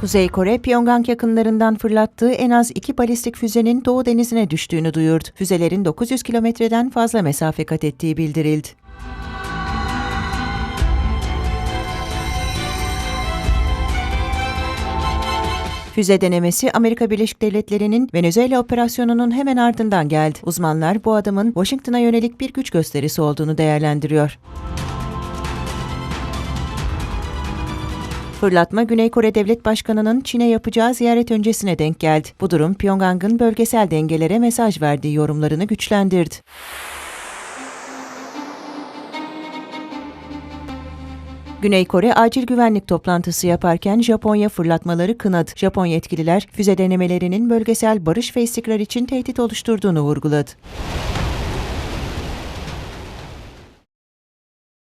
Kuzey Kore, Pyongyang yakınlarından fırlattığı en az iki balistik füzenin Doğu Denizi'ne düştüğünü duyurdu. Füzelerin 900 kilometreden fazla mesafe kat ettiği bildirildi. Füze denemesi Amerika Birleşik Devletleri'nin Venezuela operasyonunun hemen ardından geldi. Uzmanlar bu adımın Washington'a yönelik bir güç gösterisi olduğunu değerlendiriyor. Fırlatma Güney Kore Devlet Başkanı'nın Çin'e yapacağı ziyaret öncesine denk geldi. Bu durum Pyongyang'ın bölgesel dengelere mesaj verdiği yorumlarını güçlendirdi. Güney Kore acil güvenlik toplantısı yaparken Japonya fırlatmaları kınadı. Japon yetkililer füze denemelerinin bölgesel barış ve istikrar için tehdit oluşturduğunu vurguladı.